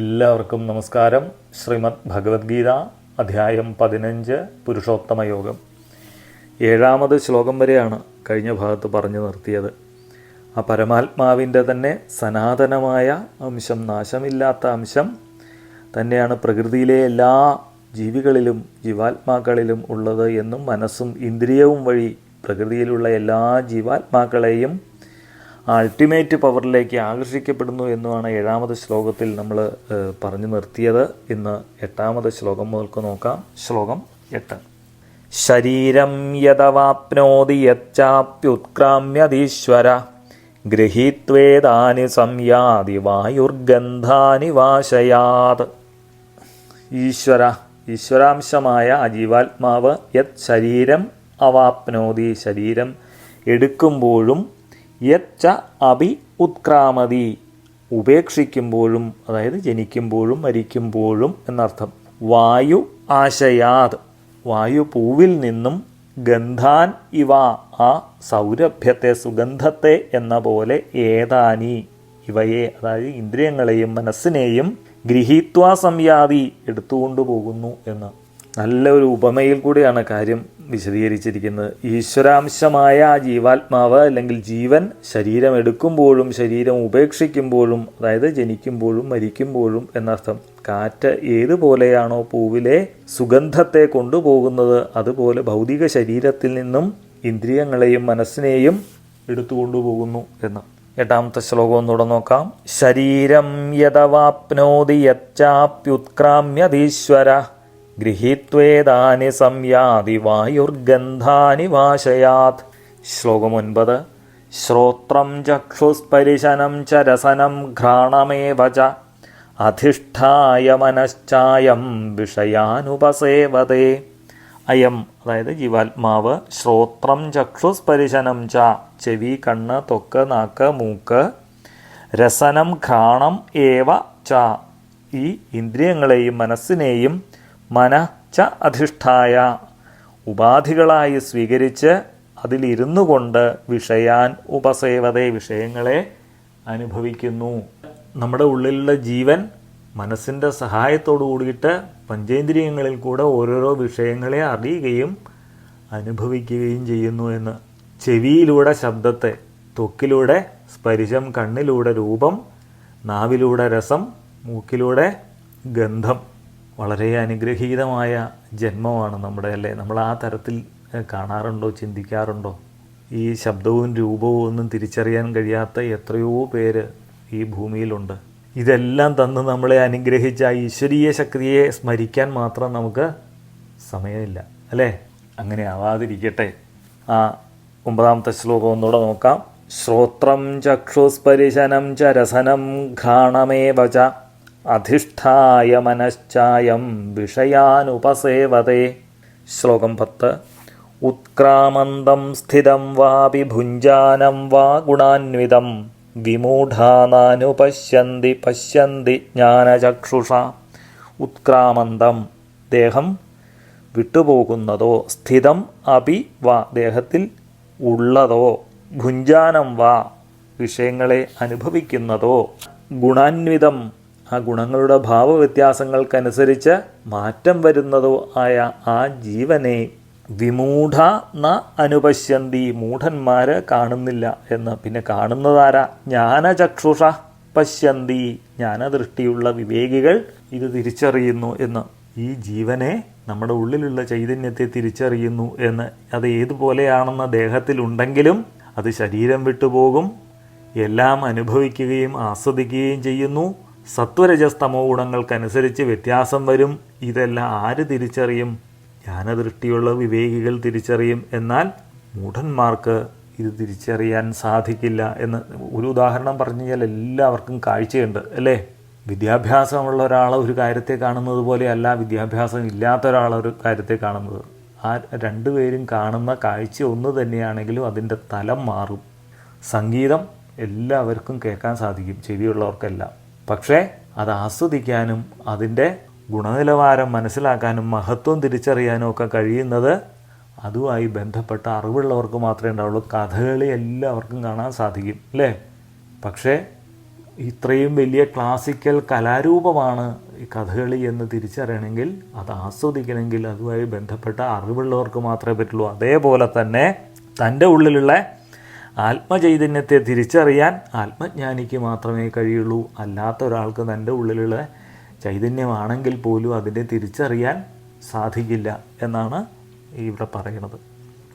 എല്ലാവർക്കും നമസ്കാരം. ശ്രീമദ് ഭഗവത്ഗീത അധ്യായം പതിനഞ്ച് പുരുഷോത്തമ യോഗം. ഏഴാമത് ശ്ലോകം വരെയാണ് കഴിഞ്ഞ ഭാഗത്ത് പറഞ്ഞു നിർത്തിയത്. ആ പരമാത്മാവിന്റെ തന്നെ സനാതനമായ അംശം നാശമില്ലാത്ത അംശം തന്നെയാണ് പ്രകൃതിയിലെ എല്ലാ ജീവികളിലും ജീവാത്മാക്കളിലും ഉള്ളത് എന്നും മനസ്സും ഇന്ദ്രിയവും വഴി പ്രകൃതിയിലുള്ള എല്ലാ ജീവാത്മാക്കളെയും അൾട്ടിമേറ്റ് പവറിലേക്ക് ആകർഷിക്കപ്പെടുന്നു എന്നുമാണ് ഏഴാമത് ശ്ലോകത്തിൽ നമ്മൾ പറഞ്ഞു നിർത്തിയത്. ഇന്ന് എട്ടാമത് ശ്ലോകം മുതൽക്ക് നോക്കാം. ശ്ലോകം എട്ട്. ശരീരം യഥവാപ്നോതി യച്ചാപ്യുത്ക്രാമ്യതീശ്വര ഗൃഹീത്വേതാനി സംയാതി വായുർഗന്ധാനി വാശയാത്. ഈശ്വര ഈശ്വരാംശമായ അജീവാത്മാവ് ജീവാത്മാവ് യത് ശരീരം അവാപ്നോതി ശരീരം എടുക്കുമ്പോഴും യച്ച അഭി ഉത്ക്രാമതി. ഉപേക്ഷിക്കുമ്പോഴും അതായത് ജനിക്കുമ്പോഴും മരിക്കുമ്പോഴും എന്നർത്ഥം. വായു ആശയാത്. വായു പൂവിൽ നിന്നും ഗന്ധാൻ ഇവ ആ സൗരഭ്യത്തെ സുഗന്ധത്തെ എന്ന പോലെ ഏതാനി. ഇവയെ അതായത് ഇന്ദ്രിയങ്ങളെയും മനസ്സിനെയും ഗൃഹീത്വാ സംയാതി എടുത്തുകൊണ്ടു പോകുന്നു എന്ന് നല്ലൊരു ഉപമയിൽ കൂടിയാണ് കാര്യം. വിശദീകരിച്ചിരിക്കുന്നത് ഈശ്വരാംശമായ ജീവാത്മാവ് അല്ലെങ്കിൽ ജീവൻ ശരീരം എടുക്കുമ്പോഴും ശരീരം ഉപേക്ഷിക്കുമ്പോഴും അതായത് ജനിക്കുമ്പോഴും മരിക്കുമ്പോഴും എന്നർത്ഥം കാറ്റ് ഏതുപോലെയാണോ പൂവിലെ സുഗന്ധത്തെ കൊണ്ടുപോകുന്നത് അതുപോലെ ഭൗതിക ശരീരത്തിൽ നിന്നും ഇന്ദ്രിയങ്ങളെയും മനസ്സിനെയും എടുത്തു കൊണ്ടുപോകുന്നു എന്ന്. എട്ടാമത്തെ ശ്ലോകം ഒന്നുകൂടെ നോക്കാം. ശരീരം യഥവാപ്നോതി യച്ചാപ്യുത്ക്രാമ്യതീശ്വര. ഗൃഹീത്വേതാനി സംയാതി വായുർഗന്ധാനി വാശയാത്. ശ്ലോകം ഒൻപത്. ശ്രോത്രം ചക്ഷുസ്പരിശനം ച രസനം ഘ്രാണമേവ ച. അധിഷ്ഠായ മനശ്ചായം വിഷയാനുപസേവതേ. അയം അതായത് ജീവാത്മാവ് ശ്രോത്രം ചക്ഷുസ്പരിശനം ച. ചെവി കണ്ണ് തൊക്ക് നാക്ക് മൂക്ക്. രസനം ഘ്രാണം ഏവ ച. ഈ ഇന്ദ്രിയങ്ങളെയും മനസ്സിനെയും മന ച അധിഷ്ഠായ. ഉപാധികളായി സ്വീകരിച്ച് അതിലിരുന്നു കൊണ്ട് വിഷയാൻ ഉപസേവതേ വിഷയങ്ങളെ അനുഭവിക്കുന്നു. നമ്മുടെ ഉള്ളിലുള്ള ജീവൻ മനസ്സിന്റെ സഹായത്തോടു കൂടിയിട്ട് പഞ്ചേന്ദ്രിയങ്ങളിൽ കൂടെ ഓരോരോ വിഷയങ്ങളെ അറിയുകയും അനുഭവിക്കുകയും ചെയ്യുന്നു എന്ന്. ചെവിയിലൂടെ ശബ്ദത്തെ തൊക്കിലൂടെ സ്പരിശം കണ്ണിലൂടെ രൂപം നാവിലൂടെ രസം മൂക്കിലൂടെ ഗന്ധം. വളരെ അനുഗ്രഹീതമായ ജന്മമാണ് നമ്മുടെ അല്ലേ? നമ്മൾ ആ തരത്തിൽ കാണാറുണ്ടോ ചിന്തിക്കാറുണ്ടോ? ഈ ശബ്ദവും രൂപവും ഒന്നും തിരിച്ചറിയാൻ കഴിയാത്ത എത്രയോ പേര് ഈ ഭൂമിയിലുണ്ട്. ഇതെല്ലാം തന്ന് നമ്മളെ അനുഗ്രഹിച്ച ഈശ്വരീയ ശക്തിയെ സ്മരിക്കാൻ മാത്രം നമുക്ക് സമയമില്ല അല്ലേ? അങ്ങനെ ആവാതിരിക്കട്ടെ. ആ ഒമ്പതാമത്തെ ശ്ലോകം ഒന്നുകൂടെ നോക്കാം. ശ്രോത്രം ചക്ഷുസ്പരിശനം ചരസനം ഘാണമേവച. അധിഷ്ഠായ മനശ്ചായം വിഷയാനുപസേവതേ. ശ്ലോകം പത്ത്. ഉത്ക്രാമന്തം സ്ഥിതം വാപി ഭുഞ്ചാനം വാ ഗുണാന്വിതം. വിമൂഢാനാനുപശ്യന്തി പശ്യന്തി ജ്ഞാനചക്ഷുഷ. ഉത്ക്രാമന്തം. ദേഹം വിട്ടുപോകുന്നതോ സ്ഥിതം അപി വാ ദേഹത്തിൽ ഉള്ളതോ ഭുഞ്ചാനം വാ വിഷയങ്ങളെ അനുഭവിക്കുന്നതോ ഗുണാന്വിതം ആ ഗുണങ്ങളുടെ ഭാവവ്യത്യാസങ്ങൾക്കനുസരിച്ച് മാറ്റം വരുന്നതോ ആയ ആ ജീവനെ വിമൂഢ ന അനുപശ്യന്തി മൂഢന്മാര് കാണുന്നില്ല എന്ന്. പിന്നെ കാണുന്നതാരാ? ജ്ഞാനചക്ഷുഷ പശ്യന്തി. ജ്ഞാനദൃഷ്ടിയുള്ള വിവേകികൾ ഇത് തിരിച്ചറിയുന്നു എന്ന്. ഈ ജീവനെ നമ്മുടെ ഉള്ളിലുള്ള ചൈതന്യത്തെ തിരിച്ചറിയുന്നു എന്ന്. അത് ഏതുപോലെയാണെന്ന ദേഹത്തിലുണ്ടെങ്കിലും അത് ശരീരം വിട്ടുപോകും. എല്ലാം അനുഭവിക്കുകയും ആസ്വദിക്കുകയും ചെയ്യുന്നു. സത്വരജസ്തമോ ഗുണങ്ങൾക്കനുസരിച്ച് വ്യത്യാസം വരും. ഇതെല്ലാം ആര് തിരിച്ചറിയും? ജ്ഞാനദൃഷ്ടിയുള്ള വിവേകികൾ തിരിച്ചറിയും. എന്നാൽ മൂഢന്മാർക്ക് ഇത് തിരിച്ചറിയാൻ സാധിക്കില്ല എന്ന് ഒരു ഉദാഹരണം പറഞ്ഞു കഴിഞ്ഞാൽ എല്ലാവർക്കും കാഴ്ചയുണ്ട് അല്ലേ? വിദ്യാഭ്യാസമുള്ള ഒരാൾ ഒരു കാര്യത്തെ കാണുന്നത് പോലെയല്ല വിദ്യാഭ്യാസം ഇല്ലാത്ത ഒരാൾ ഒരു കാര്യത്തെ കാണുന്നത്. ആ രണ്ടുപേരും കാണുന്ന കാഴ്ച ഒന്ന് തന്നെയാണെങ്കിലും അതിന്റെ തലം മാറും. സംഗീതം എല്ലാവർക്കും കേൾക്കാൻ സാധിക്കും ചെവിയുള്ളവർക്കെല്ലാം. പക്ഷേ അത് ആസ്വദിക്കാനും അതിന്റെ ഗുണനിലവാരം മനസ്സിലാക്കാനും മഹത്വം തിരിച്ചറിയാനും ഒക്കെ കഴിയുന്നത് അതുമായി ബന്ധപ്പെട്ട അറിവുള്ളവർക്ക് മാത്രമേ ഉണ്ടാവുള്ളൂ. കഥകളി എല്ലാവർക്കും കാണാൻ സാധിക്കും അല്ലേ? പക്ഷേ ഇത്രയും വലിയ ക്ലാസിക്കൽ കലാരൂപമാണ് ഈ കഥകളി എന്ന് തിരിച്ചറിയണമെങ്കിൽ അത് ആസ്വദിക്കണമെങ്കിൽ അതുമായി ബന്ധപ്പെട്ട അറിവുള്ളവർക്ക് മാത്രമേ പറ്റുള്ളൂ. അതേപോലെ തന്നെ തന്റെ ഉള്ളിലുള്ള ആത്മചൈതന്യത്തെ തിരിച്ചറിയാൻ ആത്മജ്ഞാനിക്ക് മാത്രമേ കഴിയുള്ളൂ. അല്ലാത്ത ഒരാൾക്ക് തന്റെ ഉള്ളിലുള്ള ചൈതന്യമാണെങ്കിൽ പോലും അതിനെ തിരിച്ചറിയാൻ സാധിക്കില്ല എന്നാണ് ഇവിടെ പറയുന്നത്.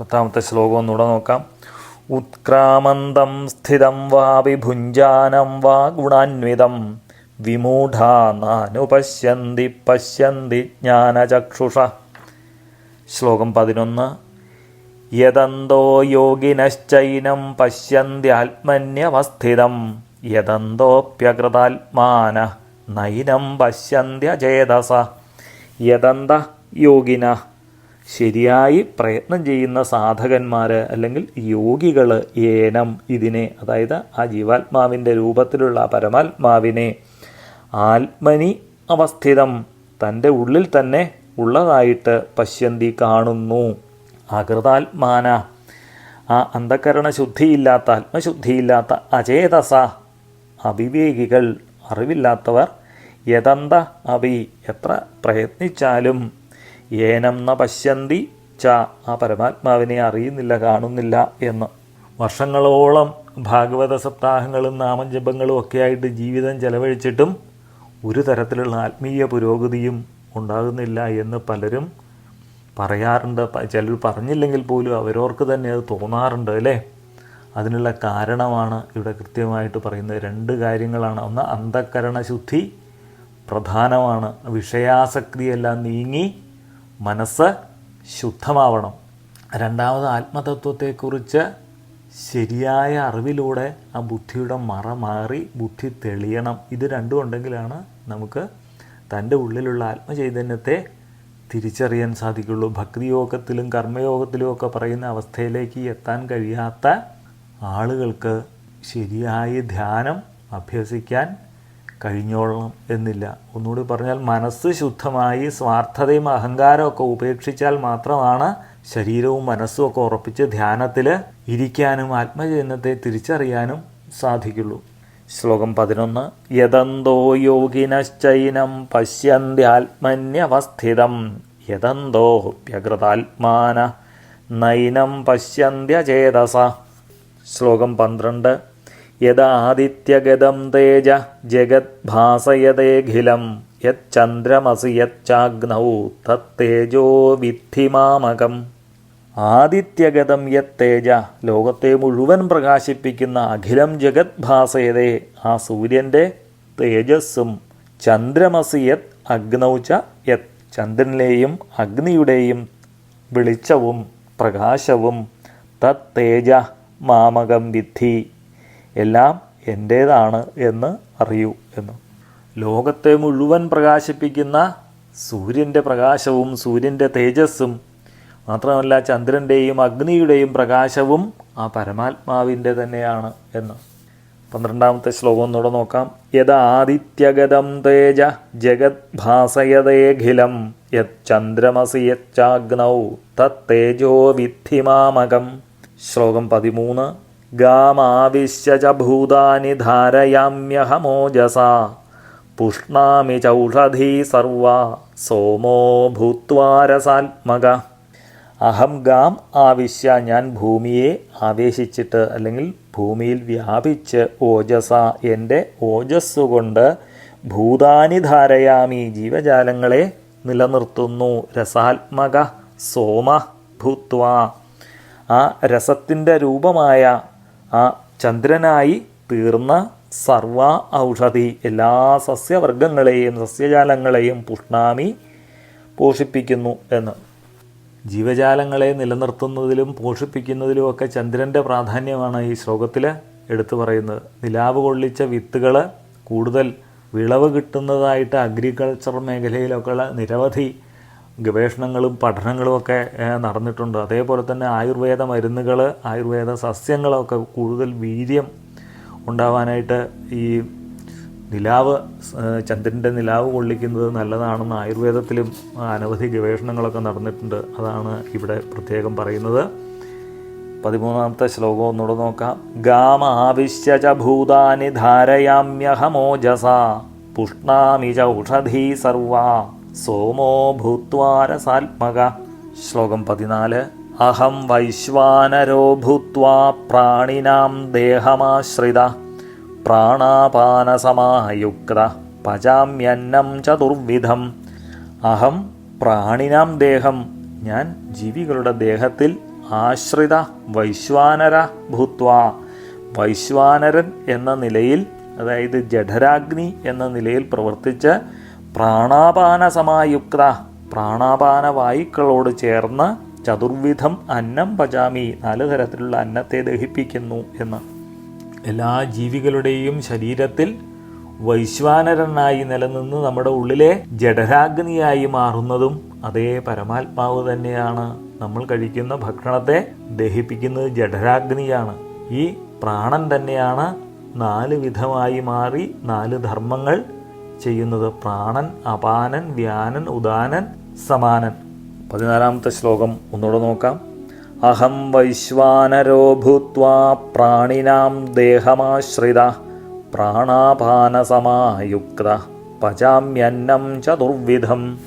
പത്താമത്തെ ശ്ലോകം ഒന്നുകൂടെ നോക്കാം. ഉത്ക്രാമന്തം സ്ഥിതം വാ വിഭുഞ്ചാനം വാ ഗുണാന്വിതം. വിമൂഢാ നാനുപശ്യന്തി പശ്യന്തി ജ്ഞാനചക്ഷുഷ. ശ്ലോകം പതിനൊന്ന്. യദന്തോ യോഗിനശ്ചൈനം പശ്യന്ത്യാത്മന്യവസ്ഥിതം യദന്തോപ്യകൃതാത്മാന നൈനം പശ്യന്ത്യചേതസ. യദന്ത യോഗിന ശരിയായി പ്രയത്നം ചെയ്യുന്ന സാധകന്മാർ അല്ലെങ്കിൽ യോഗികൾ ഏനം ഇതിനെ അതായത് ആ ജീവാത്മാവിന്റെ രൂപത്തിലുള്ള പരമാത്മാവിനെ ആത്മനി അവസ്ഥിതം തന്റെ ഉള്ളിൽ തന്നെ ഉള്ളതായിട്ട് പശ്യന്തി കാണുന്നു. അകൃതാത്മാന ആ അന്ധകരണ ശുദ്ധിയില്ലാത്ത ആത്മശുദ്ധിയില്ലാത്ത അചേതസ അവിവേകികൾ അറിവില്ലാത്തവർ യതന്ത അവി എത്ര പ്രയത്നിച്ചാലും ഏനം ന പശ്യന്തി ച ആ പരമാത്മാവിനെ അറിയുന്നില്ല കാണുന്നില്ല എന്ന്. വർഷങ്ങളോളം ഭാഗവത സപ്താഹങ്ങളും നാമജപങ്ങളും ഒക്കെ ആയിട്ട് ജീവിതം ചെലവഴിച്ചിട്ടും ഒരു തരത്തിലുള്ള ആത്മീയ പുരോഗതിയും ഉണ്ടാകുന്നില്ല എന്ന് പലരും പറയാറുണ്ട്. ചിലർ പറഞ്ഞില്ലെങ്കിൽ പോലും അവരവർക്ക് തന്നെ അത് തോന്നാറുണ്ട് അല്ലേ? അതിനുള്ള കാരണമാണ് ഇവിടെ കൃത്യമായിട്ട് പറയുന്നത്. രണ്ട് കാര്യങ്ങളാണ്. ഒന്ന് അന്ധക്കരണ ശുദ്ധി പ്രധാനമാണ്. വിഷയാസക്തിയെല്ലാം നീങ്ങി മനസ്സ് ശുദ്ധമാവണം. രണ്ടാമത് ആത്മതത്വത്തെക്കുറിച്ച് ശരിയായ അറിവിലൂടെ ആ ബുദ്ധിയുടെ മറ മാറി ബുദ്ധി തെളിയണം. ഇത് രണ്ടും ഉണ്ടെങ്കിലാണ് നമുക്ക് തന്റെ ഉള്ളിലുള്ള ആത്മചൈതന്യത്തെ തിരിച്ചറിയാൻ സാധിക്കുള്ളൂ. ഭക്തിയോഗത്തിലും കർമ്മയോഗത്തിലും ഒക്കെ പറയുന്ന അവസ്ഥയിലേക്ക് എത്താൻ കഴിയാത്ത ആളുകൾക്ക് ശരിയായ ധ്യാനം അഭ്യസിക്കാൻ കഴിഞ്ഞോളണം എന്നില്ല. ഒന്നുകൂടി പറഞ്ഞാൽ മനസ്സ് ശുദ്ധമായി സ്വാർത്ഥതയും അഹങ്കാരമൊക്കെ ഉപേക്ഷിച്ചാൽ മാത്രമാണ് ശരീരവും മനസ്സും ഒക്കെ ഉറപ്പിച്ച് ധ്യാനത്തിൽ ഇരിക്കാനും ആത്മചൈതന്യത്തെ തിരിച്ചറിയാനും സാധിക്കുള്ളൂ. ശ്ലോകം പതിനൊന്ന്. യദന്തോ യോഗിനശ്ചൈനം പശ്യന്ത്യാത്മന്യവസ്ഥിതം യദന്തോ വ്യകൃതാത്മാന നൈനം പശ്യന്ത്യചേതസ ശ്ലോകം പന്ത്രണ്ട്. യദാദിത്യഗതം തേജ ജഗദ്ഭാസയതേഖിലം യച്ചന്ദ്രമസി യച്ചാഗ്നൗ തത്തേജോ വിദ്ധി മാമകം. ആദിത്യഗതം യത് തേജ. ലോകത്തെ മുഴുവൻ പ്രകാശിപ്പിക്കുന്ന അഖിലം ജഗത് ഭാസയതേ. ആ സൂര്യന്റെ തേജസ്സും ചന്ദ്രമസി യത് അഗ്നൗച യത്. ചന്ദ്രനിലെയും അഗ്നിയുടെയും വെളിച്ചവും പ്രകാശവും തത് തേജ മാമകം വിദ്ധി. എല്ലാം എന്റേതാണ് എന്ന് അറിയൂ എന്ന്. ലോകത്തെ മുഴുവൻ പ്രകാശിപ്പിക്കുന്ന സൂര്യന്റെ പ്രകാശവും സൂര്യന്റെ തേജസ്സും മാത്രമല്ല ചന്ദ്രന്റെയും അഗ്നിയുടെയും പ്രകാശവും ആ പരമാത്മാവിന്റെ തന്നെയാണ് എന്ന്. പന്ത്രണ്ടാമത്തെ ശ്ലോകം ഒന്നുകൂടെ നോക്കാം. യദാദിത്യഗതം തേജ ജഗദ്ഭാസയതേഖിലം യത് ചന്ദ്രമസി യച്ചാഗ്നൗ തത്തേജോ വിദ്ധിമാമകം ശ്ലോകം പതിമൂന്ന്. ഗാമാവിശ്യ ഭൂതാനി ധാരയാമ്യഹമോജസ. പുഷ്ണാമി ചൗഷധീ സർവ. സോമോ ഭൂത്വാരസാത്മക. അഹം ഗാം ആവിശ്യ ഞാൻ ഭൂമിയെ ആവേശിച്ചിട്ട് അല്ലെങ്കിൽ ഭൂമിയിൽ വ്യാപിച്ച് ഓജസ എന്റെ ഓജസ്സുകൊണ്ട് ഭൂതാനി ധാരയാമി ജീവജാലങ്ങളെ നിലനിർത്തുന്നു. രസാത്മക സോമ ഭൂത്വ. ആ രസത്തിന്റെ രൂപമായ ആ ചന്ദ്രനായി തീർന്ന സർവ ഔഷധി എല്ലാ സസ്യവർഗങ്ങളെയും സസ്യജാലങ്ങളെയും പുഷ്ണാമി പോഷിപ്പിക്കുന്നു എന്ന്. ജീവജാലങ്ങളെ നിലനിർത്തുന്നതിലും പോഷിപ്പിക്കുന്നതിലും ഒക്കെ ചന്ദ്രന്റെ പ്രാധാന്യമാണ് ഈ ശ്ലോകത്തിൽ എടുത്തു പറയുന്നത്. നിലാവ് കൊള്ളിച്ച വിത്തുകൾ കൂടുതൽ വിളവ് കിട്ടുന്നതായിട്ട് അഗ്രികൾച്ചർ മേഖലയിലൊക്കെയുള്ള നിരവധി ഗവേഷണങ്ങളും പഠനങ്ങളും ഒക്കെ നടന്നിട്ടുണ്ട്. അതേപോലെ തന്നെ ആയുർവേദ മരുന്നുകൾ ആയുർവേദ സസ്യങ്ങളൊക്കെ കൂടുതൽ വീര്യം ഉണ്ടാവാനായിട്ട് ഈ നിലാവ് ചന്ദ്രന്റെ നിലാവ് കൊള്ളിക്കുന്നത് നല്ലതാണെന്ന് ആയുർവേദത്തിലും അനവധി ഗവേഷണങ്ങളൊക്കെ നടന്നിട്ടുണ്ട്. അതാണ് ഇവിടെ പ്രത്യേകം പറയുന്നത്. പതിമൂന്നാമത്തെ ശ്ലോകം ഒന്നുകൂടെ നോക്കാം. ഗാമാവിശ്യച ഭൂതാനി ധാരയാമ്യഹമോജസ പുഷ്ണാമി ച ഔഷധീ സർവ സോമോ ഭൂത്വാരസാത്മക ശ്ലോകം പതിനാല്. അഹം വൈശ്വാനരോ ഭൂത്വാ പ്രാണിനാം ദേഹമാശ്രിത. പ്രാണാപാനസമായുക്ത പചാമ്യന്നം ചതുർവിധം. അഹം പ്രാണിനാം ദേഹം. ഞാൻ ജീവികളുടെ ദേഹത്തിൽ ആശ്രിത വൈശ്വാനര ഭൂത്വ. വൈശ്വാനരൻ എന്ന നിലയിൽ അതായത് ജഠരാഗ്നി എന്ന നിലയിൽ പ്രവർത്തിച്ച് പ്രാണാപാന സമായുക്ത പ്രാണാപാന വായുക്കളോട് ചേർന്ന് ചതുർവിധം അന്നം പചാമി നാല് തരത്തിലുള്ള അന്നത്തെ ദഹിപ്പിക്കുന്നു എന്ന്. എല്ലാ ജീവികളുടെയും ശരീരത്തിൽ വൈശ്വാനരനായി നിലനിന്ന് നമ്മുടെ ഉള്ളിലെ ജഠരാഗ്നിയായി മാറുന്നതും അതേ പരമാത്മാവ് തന്നെയാണ്. നമ്മൾ കഴിക്കുന്ന ഭക്ഷണത്തെ ദഹിപ്പിക്കുന്നത് ജഠരാഗ്നിയാണ്. ഈ പ്രാണൻ തന്നെയാണ് നാല് വിധമായി മാറി നാല് ധർമ്മങ്ങൾ ചെയ്യുന്നത്. പ്രാണൻ അപാനൻ വ്യാനൻ ഉദാനൻ സമാനൻ. പതിനാലാമത്തെ ശ്ലോകം ഒന്നുകൂടെ നോക്കാം. അഹം വൈശ്വാനരോ ഭൂത്വാ പ്രാണിനാം ദേഹമാശ്രിത പ്രാണാപാനസമായുക്ത പചാമ്യന്നം ചതുർവിധം.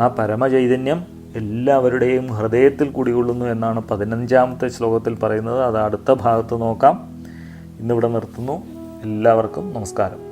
ആ പരമചൈതന്യം എല്ലാവരുടെയും ഹൃദയത്തിൽ കുടികൊള്ളുന്നു എന്നാണ് പതിനഞ്ചാമത്തെ ശ്ലോകത്തിൽ പറയുന്നത്. അത് അടുത്ത ഭാഗത്ത് നോക്കാം. ഇന്നിവിടെ നിർത്തുന്നു. എല്ലാവർക്കും നമസ്കാരം.